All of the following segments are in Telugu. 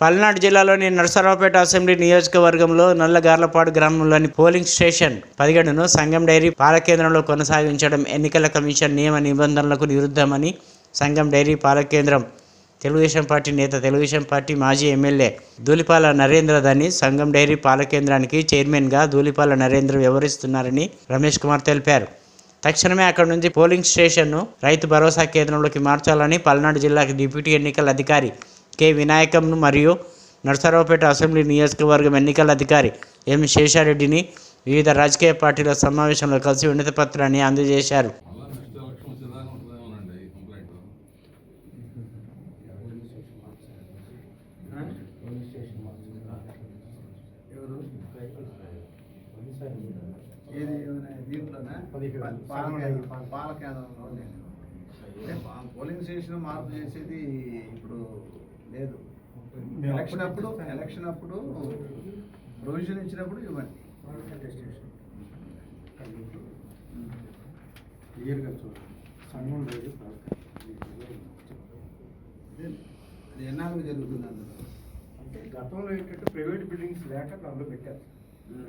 పల్నాడు జిల్లాలోని నరసరావుపేట అసెంబ్లీ నియోజకవర్గంలో నల్లగార్లపాడు గ్రామంలోని పోలింగ్ స్టేషన్ పదిహేడును సంఘం డైరీ పాల కేంద్రంలో కొనసాగించడం ఎన్నికల కమిషన్ నియమ నిబంధనలకు విరుద్ధమని సంఘం డైరీ పాలకేంద్రం తెలుగుదేశం పార్టీ నేత తెలుగుదేశం పార్టీ మాజీ ఎమ్మెల్యే దూలిపాల నరేంద్ర దని సంఘం డైరీ పాల కేంద్రానికి చైర్మన్గా దూలిపాల నరేంద్ర వ్యవహరిస్తున్నారని రమేష్ కుమార్ తెలిపారు. తక్షణమే అక్కడి నుంచి పోలింగ్ స్టేషన్ను రైతు భరోసా కేంద్రంలోకి మార్చాలని పల్నాడు జిల్లాకి డిప్యూటీ ఎన్నికల అధికారి కె. వినాయకంను మరియు నరసరావుపేట అసెంబ్లీ నియోజకవర్గం ఎన్నికల అధికారి ఎం. శేషారెడ్డిని వివిధ రాజకీయ పార్టీల సమావేశంలో కలిసి వినతి పత్రాన్ని అందజేశారు. పాల కేంద్రంలో పోలింగ్ స్టేషన్ మార్పు చేసేది ఇప్పుడు లేదు. ఎలక్షన్ అప్పుడు ఎలక్షన్ అప్పుడు ప్రొవిజన్ ఇచ్చినప్పుడు ఇవ్వండి. క్లియర్గా చూడండి. సంఘం లేదు అదే, ఎన్నాళ్ళు జరుగుతుంది అందులో? అంటే గతంలో ఏంటంటే ప్రైవేట్ బిల్డింగ్స్ లేక దానిలో పెట్టారు.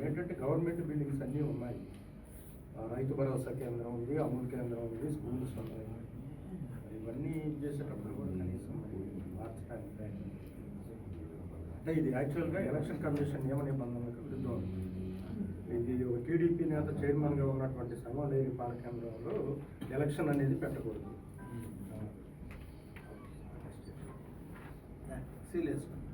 ఏంటంటే గవర్నమెంట్ బిల్డింగ్స్ అన్నీ ఉన్నాయి. రైతు భరోసా కేంద్రం ఉంది అమూల్ కేంద్రం ఉంది స్కూల్స్ ఉన్నాయి. ఇవన్నీ చేసేటప్పుడు అంటే ఇది యాక్చువల్గా ఎలక్షన్ కమిషన్ నియమ నిబంధనలకు విరుద్ధం. ఇది ఒక టీడీపీ నేత చైర్మన్గా ఉన్నటువంటి సంఘం పాలకేంద్రంలో ఎలక్షన్ అనేది పెట్టకూడదు. సీల్ వేసుకోండి